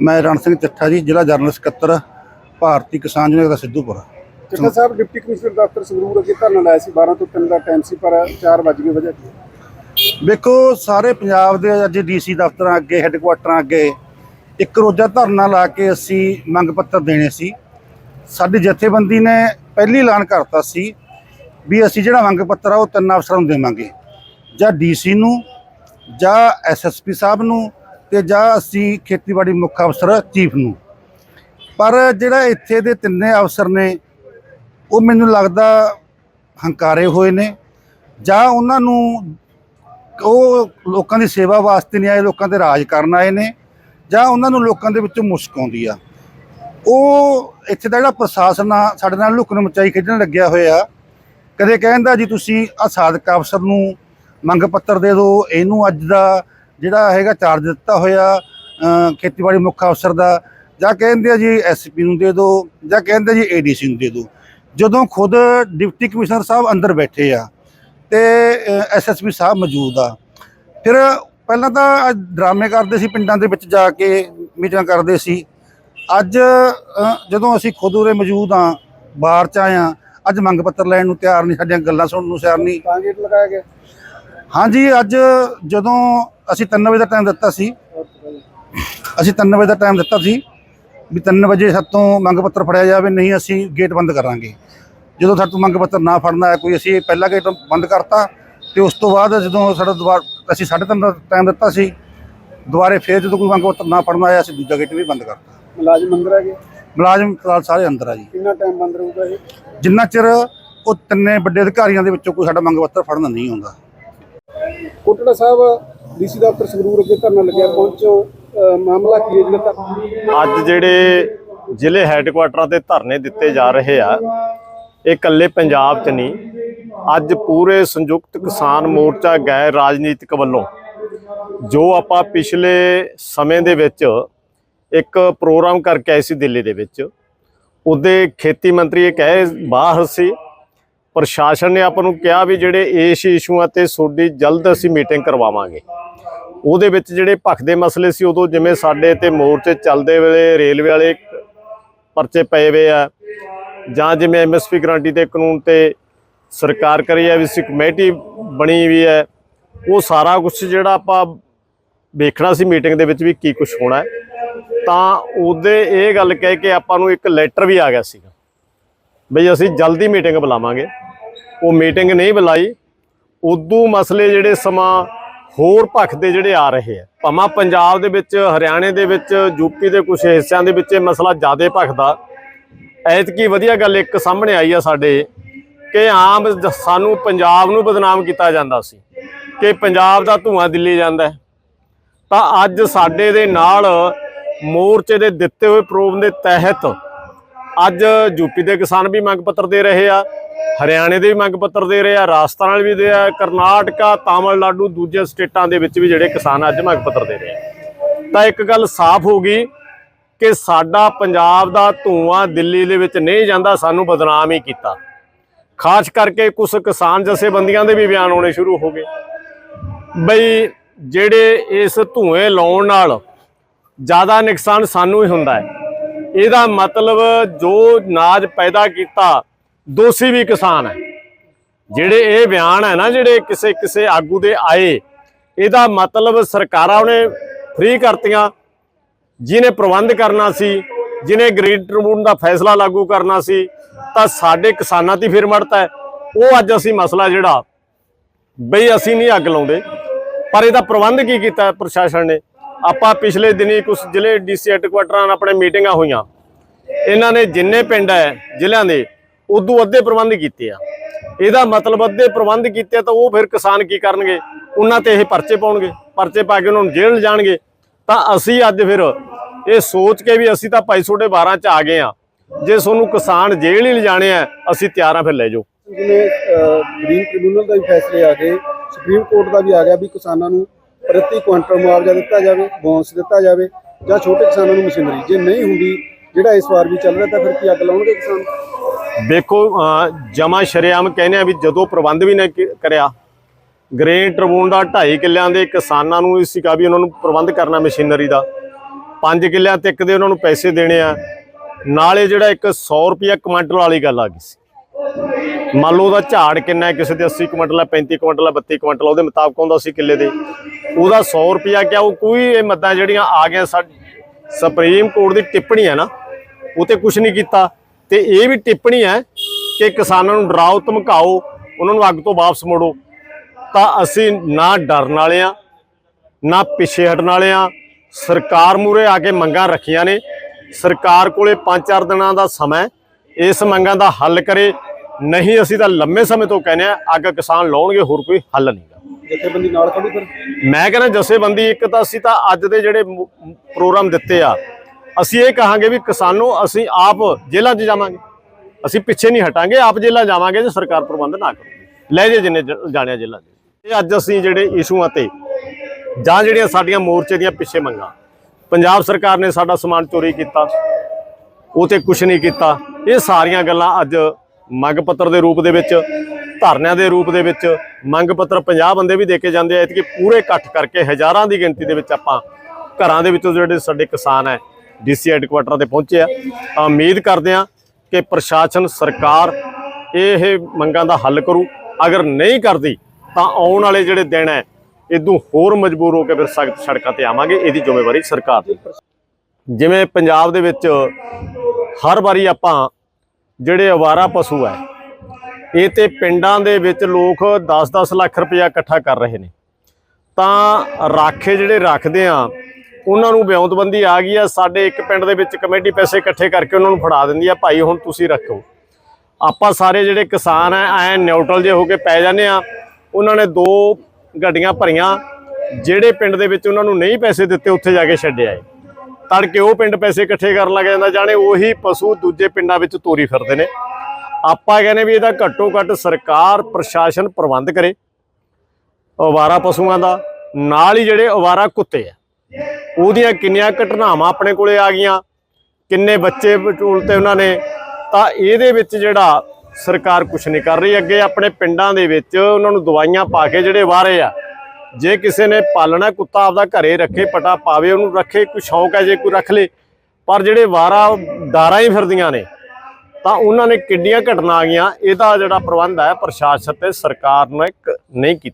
ਮੈਂ ਰਣ ਸਿੰਘ ਚੱਠਾ ਜੀ ਜ਼ਿਲ੍ਹਾ ਜਰਨਲ ਸਕੱਤਰ ਭਾਰਤੀ ਕਿਸਾਨ ਯੂਨੀਅਨ ਦਾ ਸਿੱਧੂਪੁਰ। ਚਿੱਟਾ ਸਾਹਿਬ ਡਿਪਟੀ ਕਮਿਸ਼ਨਰ ਦਫ਼ਤਰ ਸੰਗਰੂਰ ਅੱਗੇ ਧਰਨਾ ਲਾਇਆ ਸੀ 12 ਤੋਂ 3 ਦਾ ਟਾਈਮ ਸੀ ਪਰ 4 ਵਜ ਗਏ ਵਜ੍ਹਾ ਵੇਖੋ ਸਾਰੇ ਪੰਜਾਬ ਦੇ ਅੱਜ ਡੀਸੀ ਦਫ਼ਤਰਾਂ ਅੱਗੇ ਹੈੱਡਕੁਆਟਰਾਂ ਅੱਗੇ ਇੱਕ ਰੋਜ਼ਾ ਧਰਨਾ ਲਾ ਕੇ ਅਸੀਂ ਮੰਗ ਪੱਤਰ ਦੇਣੇ ਸੀ। ਸਾਡੀ ਜਥੇਬੰਦੀ ਨੇ ਪਹਿਲੀ ਐਲਾਨ ਕਰਤਾ ਸੀ ਵੀ ਅਸੀਂ ਜਿਹੜਾ ਮੰਗ ਪੱਤਰ ਆ ਉਹ ਤਿੰਨ ਅਫਸਰਾਂ ਨੂੰ ਦੇਵਾਂਗੇ। ਜਾਂ ਡੀਸੀ ਨੂੰ ਜਾਂ ਐਸਐਸਪੀ ਸਾਹਿਬ ਨੂੰ ਤੇ ਜਾਂ ਅਸੀਂ ਖੇਤੀਬਾੜੀ ਮੁੱਖ ਅਫਸਰ ਚੀਫ ਨੂੰ। ਪਰ ਜਿਹੜਾ ਇੱਥੇ ਦੇ ਤਿੰਨੇ ਅਫਸਰ ਨੇ, ਉਹ ਮੈਨੂੰ ਲੱਗਦਾ ਹੰਕਾਰੇ ਹੋਏ ਨੇ। ਜਾਂ ਉਹਨਾਂ ਨੂੰ ਉਹ ਲੋਕਾਂ ਦੀ ਸੇਵਾ ਵਾਸਤੇ ਨਹੀਂ ਆਏ, ਲੋਕਾਂ ਤੇ ਰਾਜ ਕਰਨ ਆਏ ਨੇ, ਜਾਂ ਉਹਨਾਂ ਨੂੰ ਲੋਕਾਂ ਦੇ ਵਿੱਚੋਂ ਮੁਸ਼ਕ ਆਉਂਦੀ ਆ। ਉਹ ਇੱਥੇ ਦਾ ਜਿਹੜਾ ਪ੍ਰਸ਼ਾਸਨ ਆ, ਸਾਡੇ ਨਾਲ ਲੁਕਣ ਮਚਾਈ ਖੇਡਣ ਲੱਗਿਆ ਹੋਇਆ। ਕਦੇ ਕਹਿੰਦਾ ਜੀ ਤੁਸੀਂ ਆ ਸਾਦਕ ਅਫਸਰ ਨੂੰ ਮੰਗ ਪੱਤਰ ਦੇ ਦਿਓ, ਇਹਨੂੰ ਅੱਜ ਦਾ ਜਿਹੜਾ ਹੈਗਾ ਚਾਰਜ ਦਿੱਤਾ ਹੋਇਆ ਖੇਤੀਬਾੜੀ ਮੁੱਖ ਅਫਸਰ ਦਾ ਜਾਂ ਕਹਿੰਦੇ ਆ ਜੀ ਐਸਪੀ ਨੂੰ ਦੇ ਦਿਓ ਜਾਂ ਕਹਿੰਦੇ ਜੀ ਏਡੀਸੀ ਨੂੰ ਦੇ ਦਿਓ। ਜਦੋਂ ਖੁਦ ਡਿਪਟੀ ਕਮਿਸ਼ਨਰ ਸਾਹਿਬ ਅੰਦਰ ਬੈਠੇ ਆ ਤੇ ਐਸਐਸਪੀ ਸਾਹਿਬ ਮੌਜੂਦ ਆ। ਫਿਰ ਪਹਿਲਾਂ ਤਾਂ ਡਰਾਮੇ ਕਰਦੇ ਸੀ ਪਿੰਡਾਂ ਦੇ ਵਿੱਚ ਜਾ ਕੇ ਮੀਟਿੰਗਾਂ ਕਰਦੇ ਸੀ। ਅੱਜ ਜਦੋਂ ਅਸੀਂ ਖੁਦ ਉਰੇ ਮੌਜੂਦ ਆ ਬਾਹਰ ਚ ਆਏ ਆ ਅੱਜ ਮੰਗ ਪੱਤਰ ਲੈਣ ਨੂੰ ਤਿਆਰ ਨਹੀਂ ਸਾਡੀਆਂ ਗੱਲਾਂ ਸੁਣਨ ਨੂੰ ਤਿਆਰ ਨਹੀਂ। ਲਗਾਇਆ ਗਿਆ? ਹਾਂਜੀ ਅੱਜ ਜਦੋਂ ਅਸੀਂ 3 ਵਜੇ ਦਾ ਟਾਈਮ ਦਿੱਤਾ ਸੀ। ਅਸੀਂ 3 ਵਜੇ ਦਾ ਟਾਈਮ ਦਿੱਤਾ ਸੀ ਵੀ 3 ਵਜੇ ਸਾਤੋਂ ਮੰਗ ਪੱਤਰ ਫੜਿਆ ਜਾਵੇ ਨਹੀਂ ਅਸੀਂ ਗੇਟ ਬੰਦ ਕਰਾਂਗੇ। ਜਦੋਂ ਸਾਤੋਂ ਮੰਗ ਪੱਤਰ ਨਾ ਫੜਨਾ ਹੈ ਕੋਈ ਅਸੀਂ ਪਹਿਲਾ ਗੇਟ ਬੰਦ ਕਰਤਾ ਤੇ ਉਸ ਤੋਂ ਬਾਅਦ ਜਦੋਂ ਸਾਡਾ ਦੁਬਾਰ ਅਸੀਂ 3:30 ਦਾ ਟਾਈਮ ਦਿੱਤਾ ਸੀ ਦੁਬਾਰੇ ਫੇਰ ਜਦੋਂ ਕੋਈ ਮੰਗ ਪੱਤਰ ਨਾ ਫੜਨਾ ਆਇਆ ਅਸੀਂ ਦੂਜਾ ਗੇਟ ਵੀ ਬੰਦ ਕਰਤਾ। ਮੁਲਾਜ਼ਮ ਅੰਦਰ ਆ ਗਏ? ਮੁਲਾਜ਼ਮ ਫਿਲਹਾਲ ਸਾਰੇ ਅੰਦਰ ਆ ਜੀ। ਕਿੰਨਾ ਟਾਈਮ ਬੰਦ ਰਹੂਗਾ ਇਹ? ਜਿੰਨਾ ਚਿਰ ਉਹ ਤਿੰਨੇ ਵੱਡੇ ਅਧਿਕਾਰੀਆਂ ਦੇ ਵਿੱਚੋਂ ਕੋਈ ਸਾਡਾ ਮੰਗ ਪੱਤਰ ਫੜਨ ਨਹੀਂ ਆਉਂਦਾ। ਕੋਟੜਾ ਸਾਹਿਬ ਡੀਸੀ ਦਫ਼ਤਰ ਸੰਗਰੂਰ ਅੱਗੇ ਧਰਨਾ ਲੱਗਿਆ, ਪਹੁੰਚੋ। ਮਾਮਲਾ ਕੀ ਹੈ ਜਿਹੜਾ ਧਰਨਾ ਅੱਜ ਜਿਹੜੇ ਜ਼ਿਲ੍ਹੇ ਹੈੱਡਕੁਆਟਰਾਂ ਤੇ ਧਰਨੇ ਦਿੱਤੇ ਜਾ ਰਹੇ ਆ, ਇਹ ਇਕੱਲੇ ਪੰਜਾਬ 'ਚ ਨਹੀਂ। ਅੱਜ ਪੂਰੇ ਸੰਯੁਕਤ ਕਿਸਾਨ ਮੋਰਚਾ ਗੈਰ ਰਾਜਨੀਤਿਕ ਵੱਲੋਂ, ਜੋ ਆਪਾਂ ਪਿਛਲੇ ਸਮੇਂ ਦੇ ਵਿੱਚ ਇੱਕ ਪ੍ਰੋਗਰਾਮ ਕਰਕੇ ਆਏ ਸੀ ਦਿੱਲੀ ਦੇ ਵਿੱਚ, ਉਹਦੇ ਖੇਤੀ ਮੰਤਰੀ ਇਹ ਕਹੇ ਬਾਹਰ ਸੀ, ਪ੍ਰਸ਼ਾਸਨ ਨੇ ਆਪਾਂ ਨੂੰ ਕਿਹਾ ਵੀ ਜਿਹੜੇ ਇਸ ਇਸ਼ੂਆਂ ਤੇ ਤੁਹਾਡੀ ਜਲਦ ਅਸੀਂ ਮੀਟਿੰਗ ਕਰਵਾਵਾਂਗੇ। ਉਹਦੇ ਵਿੱਚ ਜਿਹੜੇ ਭਖਦੇ ਮਸਲੇ ਸੀ, ਉਦੋਂ ਜਿਵੇਂ ਸਾਡੇ ਤੇ ਮੋਰਚੇ ਚੱਲਦੇ ਵੇਲੇ ਰੇਲਵੇ ਵਾਲੇ ਪਰਚੇ ਪਏ ਵੇ ਆ। ਜਾਂ ਜਿਵੇਂ ਐਮਐਸਪੀ ਗਰੰਟੀ ਤੇ ਕਾਨੂੰਨ ਤੇ ਸਰਕਾਰ ਕਰੀ ਆ ਵੀ ਸੀ ਕਮੇਟੀ ਬਣੀ ਵੀ ਹੈ ਉਹ ਸਾਰਾ ਕੁਝ ਜਿਹੜਾ ਆਪਾਂ ਵੇਖਣਾ ਸੀ ਮੀਟਿੰਗ ਦੇ ਵਿੱਚ ਵੀ ਕੀ ਕੁਝ ਹੋਣਾ ਹੈ। ਤਾਂ ਉਹਦੇ ਇਹ ਗੱਲ ਕਹਿ ਕੇ ਆਪਾਂ ਨੂੰ ਇੱਕ ਲੈਟਰ ਵੀ ਆ ਗਿਆ ਸੀਗਾ, ਬਈ ਅਸੀਂ ਜਲਦੀ ਮੀਟਿੰਗ ਬੁਲਾਵਾਂਗੇ। ਉਹ ਮੀਟਿੰਗ ਨਹੀਂ ਬੁਲਾਈ, ਉਦੋਂ ਮਸਲੇ ਜਿਹੜੇ ਸਮਾਂ ਹੋਰ ਭਖਦੇ ਜਿਹੜੇ ਆ ਰਹੇ ਆ। ਭਾਵੇਂ ਪੰਜਾਬ ਦੇ ਵਿੱਚ, ਹਰਿਆਣੇ ਦੇ ਵਿੱਚ ਯੂਪੀ ਦੇ ਕੁਝ ਹਿੱਸਿਆਂ ਦੇ ਵਿੱਚ ਇਹ ਮਸਲਾ ਜ਼ਿਆਦਾ ਭਖਦਾ। ਐਤਕੀ ਵਧੀਆ ਗੱਲ ਇੱਕ ਸਾਹਮਣੇ ਆਈ ਆ ਸਾਡੇ, ਕਿ ਆਮ ਸਾਨੂੰ ਪੰਜਾਬ ਨੂੰ ਬਦਨਾਮ ਕੀਤਾ ਜਾਂਦਾ ਸੀ। ਕਿ ਪੰਜਾਬ ਦਾ ਧੂਆਂ ਦਿੱਲੀ ਜਾਂਦਾ ਤਾਂ ਅੱਜ ਸਾਡੇ ਦੇ ਨਾਲ ਮੋਰਚੇ ਦੇ ਦਿੱਤੇ ਹੋਏ ਪ੍ਰੋਗਰਾਮ ਦੇ ਤਹਿਤ ਅੱਜ ਯੂਪੀ ਦੇ ਕਿਸਾਨ ਵੀ ਮੰਗ ਪੱਤਰ ਦੇ ਰਹੇ ਆ, ਹਰਿਆਣੇ ਦੇ ਵੀ ਮੰਗ ਪੱਤਰ ਦੇ ਰਹੇ ਆ, ਰਾਜਸਥਾਨ ਵਾਲੇ ਵੀ ਦੇ ਆ, ਕਰਨਾਟਕਾ, ਤਾਮਿਲਨਾਡੂ, ਦੂਜੇ ਸਟੇਟਾਂ ਦੇ ਵਿੱਚ ਵੀ ਜਿਹੜੇ ਕਿਸਾਨ ਅੱਜ ਮੰਗ ਪੱਤਰ ਦੇ ਰਹੇ ਆ। ਤਾਂ ਇੱਕ ਗੱਲ ਸਾਫ਼ ਹੋ ਗਈ ਕਿ ਸਾਡਾ ਪੰਜਾਬ ਦਾ ਧੂਆਂ ਦਿੱਲੀ ਦੇ ਵਿੱਚ ਨਹੀਂ ਜਾਂਦਾ, ਸਾਨੂੰ ਬਦਨਾਮ ਹੀ ਕੀਤਾ। ਖਾਸ ਕਰਕੇ ਕੁਝ ਕਿਸਾਨ ਜਥੇਬੰਦੀਆਂ ਦੇ ਵੀ ਬਿਆਨ ਆਉਣੇ ਸ਼ੁਰੂ ਹੋ ਗਏ। ਬਈ ਜਿਹੜੇ ਇਸ ਧੂਏ ਲਾਉਣ ਨਾਲ ਜ਼ਿਆਦਾ ਨੁਕਸਾਨ ਸਾਨੂੰ ਹੀ ਹੁੰਦਾ ਹੈ। ਇਹਦਾ ਮਤਲਬ ਜੋ ਨਾਜ ਪੈਦਾ ਕੀਤਾ, ਦੋਸ਼ੀ ਵੀ ਕਿਸਾਨ ਹੈ। ਜਿਹੜੇ ਇਹ ਬਿਆਨ ਹੈ ਨਾ, ਜਿਹੜੇ ਕਿਸੇ ਕਿਸੇ ਆਗੂ ਦੇ ਆਏ, ਇਹਦਾ ਮਤਲਬ ਸਰਕਾਰਾਂ ਉਹਨੇ ਫ੍ਰੀ ਕਰਤੀਆਂ। ਜਿਹਨੇ ਪ੍ਰਬੰਧ ਕਰਨਾ ਸੀ, ਜਿਹਨੇ ਗ੍ਰੀਨ ਟ੍ਰਿਬਿਊਨ ਦਾ ਫੈਸਲਾ ਲਾਗੂ ਕਰਨਾ ਸੀ, ਤਾਂ ਸਾਡੇ ਕਿਸਾਨਾਂ ਦੀ ਫਿਰ ਮੜਤਾ ਉਹ ਅੱਜ ਅਸੀਂ ਮਸਲਾ ਜਿਹੜਾ, ਬਈ ਅਸੀਂ ਨਹੀਂ ਅੱਗ ਲਾਉਂਦੇ। ਪਰ ਇਹਦਾ ਪ੍ਰਬੰਧ ਕੀ ਕੀਤਾ ਪ੍ਰਸ਼ਾਸਨ ਨੇ? ਆਪਾਂ ਪਿਛਲੇ ਦਿਨੀ ਕੁਝ ਜ਼ਿਲ੍ਹੇ ਡੀਸੀ ਹੈੱਡਕੁਆਟਰਾਂ ਨਾਲ ਆਪਣੇ ਮੀਟਿੰਗਾਂ ਹੋਈਆਂ। ਇਹਨਾਂ ਨੇ ਜਿੰਨੇ ਪਿੰਡ ਹੈ ਜ਼ਿਲ੍ਹਿਆਂ ਦੇ, ਉਦੋਂ ਅੱਧੇ ਪ੍ਰਬੰਧ ਕੀਤੇ ਆ। ਇਹਦਾ ਮਤਲਬ ਅੱਧੇ ਪ੍ਰਬੰਧ ਕੀਤੇ ਆ ਤਾਂ ਉਹ ਫਿਰ ਕਿਸਾਨ ਕੀ ਕਰਨਗੇ? ਉਹਨਾਂ ਤੇ ਇਹ ਪਰਚੇ ਪਾਉਣਗੇ, ਪਰਚੇ ਪਾ ਕੇ ਉਹਨਾਂ ਨੂੰ ਜੇਲ੍ਹ ਜਾਣਗੇ ਤਾਂ ਅਸੀਂ ਅੱਜ ਫਿਰ ਇਹ ਸੋਚ ਕੇ ਵੀ ਅਸੀਂ ਤਾਂ ਭਾਈ ਤੁਹਾਡੇ 12 ਚ ਆ ਗਏ ਆ। ਜੇ ਤੁਹਾਨੂੰ ਕਿਸਾਨ ਜੇਲ੍ਹ ਹੀ ਲਿਜਾਣੇ ਆ, ਅਸੀਂ ਤਿਆਰ ਆ ਫਿਰ ਲੈ ਜਾਓ। ਜਿਵੇਂ ਗ੍ਰੀਨ ਟ੍ਰਿਬਿਊਨਲ ਦਾ ਵੀ ਫੈਸਲੇ ਆ ਗਏ। ਸੁਪਰੀਮ ਕੋਰਟ ਦਾ ਵੀ ਆ ਗਿਆ ਵੀ ਕਿਸਾਨਾਂ ਨੂੰ ਪ੍ਰਤੀ ਕੁਇੰਟਲ ਮੁਆਵਜ਼ਾ ਦਿੱਤਾ ਜਾਵੇ ਬੋਨਸ ਦਿੱਤਾ ਜਾਵੇ ਜਾਂ ਛੋਟੇ ਕਿਸਾਨਾਂ ਨੂੰ ਮਸ਼ੀਨਰੀ। ਜੇ ਨਹੀਂ ਹੁੰਦੀ, ਜਿਹੜਾ ਇਸ ਵਾਰ ਵੀ ਚੱਲ ਰਿਹਾ ਤਾਂ ਫਿਰ ਕੀ ਅੱਗ ਲਾਉਣਗੇ ਕਿਸਾਨ? ਦੇਖੋ ਜਮਾ ਸ਼ਰੇਆਮ ਕਹਿੰਦੇ ਆ ਵੀ ਜਦੋਂ ਪ੍ਰਬੰਧ ਵੀ ਨਾ ਕਰਿਆ ਗ੍ਰੇਨ ਟ੍ਰਿਬਿਊਨ ਦਾ 2.5 ਕਿੱਲਿਆਂ ਦੇ ਕਿਸਾਨਾਂ ਨੂੰ ਇਹ ਸੀਗਾ ਵੀ ਉਹਨਾਂ ਨੂੰ ਪ੍ਰਬੰਧ ਕਰਨਾ ਮਸ਼ੀਨਰੀ ਦਾ। 5 ਕਿੱਲਿਆਂ ਤੇ ਇੱਕ ਦੇ ਉਹਨਾਂ ਨੂੰ ਪੈਸੇ ਦੇਣੇ ਆ। ਨਾਲੇ ਜਿਹੜਾ ਇੱਕ 100 ਰੁਪਿਆ ਕੁਇੰਟਲ ਵਾਲੀ ਗੱਲ ਆ ਗਈ ਸੀ। ਮੰਨ ਲਓ ਉਹਦਾ ਝਾੜ ਕਿੰਨਾ ਹੈ, ਕਿਸੇ ਦੇ 80 ਕੁਇੰਟਲ ਹੈ 35 ਕੁਇੰਟਲ ਹੈ 32 ਕੁਇੰਟਲ ਉਹਦੇ ਮੁਤਾਬਕ ਆਉਂਦਾ ਸੀ ਕਿੱਲੇ ਦੇ। ਉਹਦਾ 100 ਰੁਪਿਆ ਕਿਆ, ਉਹ ਕੋਈ ਇਹ ਮੱਦਾਂ ਜਿਹੜੀਆਂ ਆ ਗਈਆਂ ਸਾ ਸੁਪਰੀਮ ਕੋਰਟ ਦੀ ਟਿੱਪਣੀ ਹੈ ਨਾ, ਉਹ ਤੇ ਕੁਝ ਨਹੀਂ ਕੀਤਾ। ਤੇ ਇਹ ਵੀ ਟਿੱਪਣੀ ਹੈ ਕਿ ਕਿਸਾਨਾਂ ਨੂੰ ਡਰਾਓ, ਧਮਕਾਓ, ਉਹਨਾਂ ਨੂੰ ਅੱਗ ਤੋਂ ਵਾਪਸ ਮੋੜੋ। ਤਾਂ ਅਸੀਂ ਨਾ ਡਰਨ ਵਾਲੇ ਆ ਨਾ ਪਿੱਛੇ ਹਟਣ ਵਾਲੇ ਆ ਸਰਕਾਰ ਮੂਰੇ ਆ ਕੇ ਮੰਗਾਂ ਰੱਖੀਆਂ ਨੇ। ਸਰਕਾਰ ਕੋਲੇ 5-4 ਦਿਨਾਂ ਦਾ ਸਮਾਂ ਇਸ ਮੰਗਾਂ ਦਾ ਹੱਲ ਕਰੇ। ਨਹੀਂ ਅਸੀਂ ਤਾਂ ਲੰਮੇ ਸਮੇਂ ਤੋਂ ਕਹਿੰਦੇ ਆ ਅੱਗ ਕਿਸਾਨ ਲਾਉਣਗੇ ਹੋਰ ਕੋਈ ਹੱਲ ਨਹੀਂਗਾ ਜਥੇਬੰਦੀ ਨਾਲ ਖੜੀ ਫਿਰ? ਮੈਂ ਕਹਿੰਦਾ ਜਥੇਬੰਦੀ ਇੱਕ ਤਾਂ ਅਸੀਂ ਤਾਂ ਅੱਜ ਦੇ ਜਿਹੜੇ ਪ੍ਰੋਗਰਾਮ ਦਿੱਤੇ ਆ ਅਸੀਂ ਇਹ ਕਹਾਂਗੇ ਵੀ ਕਿਸਾਨੋਂ ਅਸੀਂ ਆਪ ਜੇਲ੍ਹਾਂ 'ਚ ਜਾਵਾਂਗੇ। ਅਸੀਂ ਪਿੱਛੇ ਨਹੀਂ ਹਟਾਂਗੇ ਆਪ ਜੇਲ੍ਹਾਂ ਜਾਵਾਂਗੇ ਜੇ ਸਰਕਾਰ ਪ੍ਰਬੰਧ ਨਾ ਕਰੂਗੀ ਲੈ ਜੇ ਜਿੰਨੇ ਜਾਣਿਆ ਜੇਲ੍ਹਾਂ 'ਚ। ਇਹ ਅੱਜ ਅਸੀਂ ਜਿਹੜੇ ਇਸ਼ੂਆਂ ਤੇ ਜਾਂ ਜਿਹੜੀਆਂ ਸਾਡੀਆਂ ਮੋਰਚੇ ਦੀਆਂ ਪਿੱਛੇ ਮੰਗਾਂ ਪੰਜਾਬ ਸਰਕਾਰ ਨੇ ਸਾਡਾ ਸਮਾਨ ਚੋਰੀ ਕੀਤਾ ਉਹ ਤੇ ਕੁਝ ਨਹੀਂ ਕੀਤਾ ਇਹ ਸਾਰੀਆਂ ਗੱਲਾਂ ਅੱਜ ਮੰਗ ਪੱਤਰ ਦੇ ਰੂਪ ਦੇ ਵਿੱਚ, ਧਰਨਿਆਂ ਦੇ ਰੂਪ ਦੇ ਵਿੱਚ, ਮੰਗ ਪੱਤਰ 50 ਬੰਦੇ ਵੀ ਦੇ ਕੇ ਜਾਂਦੇ ਆ ਕਿ ਪੂਰੇ ਇਕੱਠ ਕਰਕੇ ਹਜ਼ਾਰਾਂ ਦੀ ਗਿਣਤੀ ਦੇ ਵਿੱਚ ਆਪਾਂ ਘਰਾਂ ਦੇ ਵਿੱਚੋਂ ਜਿਹੜੇ ਸਾਡੇ ਕਿਸਾਨ ਹੈ ਡੀਸੀ ਹੈੱਡਕੁਆਟਰ ਤੇ ਪਹੁੰਚੇ ਆ। ਉਮੀਦ ਕਰਦੇ ਆ ਕਿ ਪ੍ਰਸ਼ਾਸਨ, ਸਰਕਾਰ ਇਹ ਮੰਗਾਂ ਦਾ ਹੱਲ ਕਰੂ। ਅਗਰ ਨਹੀਂ ਕਰਦੀ, ਤਾਂ ਆਉਣ ਵਾਲੇ ਜਿਹੜੇ ਦਿਨ ਹੈ, ਇਦੋਂ ਹੋਰ ਮਜਬੂਰ ਹੋ ਕੇ ਫਿਰ ਸਖਤ ਸੜਕਾਂ ਤੇ ਆਵਾਂਗੇ, ਇਹਦੀ ਜ਼ਿੰਮੇਵਾਰੀ ਸਰਕਾਰ ਦੀ। ਜਿਵੇਂ ਪੰਜਾਬ ਦੇ ਵਿੱਚ ਹਰ ਵਾਰੀ ਆਪਾਂ ਜਿਹੜੇ ਅਵਾਰਾ ਪਸ਼ੂ ਹੈ, ਇਹ ਤੇ ਪਿੰਡਾਂ ਦੇ ਵਿੱਚ ਲੋਕ 10-10 ਲੱਖ ਰੁਪਇਆ ਇਕੱਠਾ ਕਰ ਰਹੇ ਨੇ। ਤਾਂ ਰਾਖੇ ਜਿਹੜੇ ਰੱਖਦੇ ਆ, ਉਹਨਾਂ ਨੂੰ ਵਿਉਂਤਬੰਦੀ ਆ ਗਈ ਆ। ਸਾਡੇ ਇੱਕ ਪਿੰਡ ਦੇ ਵਿੱਚ ਕਮੇਟੀ ਪੈਸੇ ਇਕੱਠੇ ਕਰਕੇ ਉਹਨਾਂ ਨੂੰ ਫੜਾ ਦਿੰਦੀ ਆ, ਭਾਈ, ਹੁਣ ਤੁਸੀਂ ਰੱਖੋ। ਆਪਾਂ ਸਾਰੇ ਜਿਹੜੇ ਕਿਸਾਨ ਐ ਐ ਨਿਊਟਰਲ ਜੇ ਹੋ ਕੇ ਪੈ ਜਾਂਦੇ ਆ। ਉਹਨਾਂ ਨੇ ਦੋ ਗੱਡੀਆਂ ਭਰੀਆਂ, ਜਿਹੜੇ ਪਿੰਡ ਦੇ ਵਿੱਚ ਉਹਨਾਂ ਨੂੰ ਨਹੀਂ ਪੈਸੇ ਦਿੱਤੇ, ਉੱਥੇ ਜਾ ਕੇ ਛੱਡਿਆ ਏ ਤੜਕੇ ਉਹ ਪਿੰਡ ਪੈਸੇ ਇਕੱਠੇ ਕਰਨ ਲੱਗ ਜਾਂਦਾ, ਜਾਣੇ ਉਹੀ ਪਸ਼ੂ ਦੂਜੇ ਪਿੰਡਾਂ ਵਿੱਚ ਤੋਰੀ ਫਿਰਦੇ ਨੇ। ਆਪਾਂ ਕਹਿੰਦੇ ਵੀ ਇਹਦਾ ਘੱਟੋ ਘੱਟ ਸਰਕਾਰ, ਪ੍ਰਸ਼ਾਸਨ ਪ੍ਰਬੰਧ ਕਰੇ। ਅਵਾਰਾ ਪਸ਼ੂਆਂ ਦਾ, ਨਾਲ ਹੀ ਜਿਹੜੇ ਅਵਾਰਾ ਕੁੱਤੇ ਆ, ਉਹਦੀਆਂ ਕਿੰਨੀਆਂ ਘਟਨਾਵਾਂ ਆਪਣੇ ਕੋਲੇ ਆ ਗਈਆਂ, ਕਿੰਨੇ ਬੱਚੇ ਬਟੂਲ ਤੇ ਉਹਨਾਂ ਨੇ, ਤਾਂ ਇਹਦੇ ਵਿੱਚ ਜਿਹੜਾ ਸਰਕਾਰ ਕੁਝ ਨਹੀਂ ਕਰ ਰਹੀ। ਅੱਗੇ ਆਪਣੇ ਪਿੰਡਾਂ ਦੇ ਵਿੱਚ ਉਹਨਾਂ ਨੂੰ ਦਵਾਈਆਂ ਪਾ ਕੇ ਜਿਹੜੇ ਵਾਰੇ ਆ ਜੇ ਕਿਸੇ ਨੇ ਪਾਲਣਾ ਕੁੱਤਾ ਆਪਦਾ ਘਰੇ ਰੱਖੇ, ਪਟਾ ਪਾਵੇ, ਉਹਨੂੰ ਰੱਖੇ, ਕੋਈ ਸ਼ੌਂਕ ਹੈ ਜੇ ਕੋਈ ਰੱਖ ਲੇ, ਪਰ ਜਿਹੜੇ ਵਾਰਾ ਦਾਰਾਂ ਹੀ ਫਿਰਦੀਆਂ ਨੇ, ਤਾਂ ਉਹਨਾਂ ਨੇ ਕਿੰਨੀਆਂ ਘਟਨਾ ਆ ਗਈਆਂ, ਇਹਦਾ ਜਿਹੜਾ ਪ੍ਰਬੰਧ ਹੈ ਪ੍ਰਸ਼ਾਸਨ ਤੇ ਸਰਕਾਰ ਨੇ ਇੱਕ ਨਹੀਂ ਕੀਤਾ।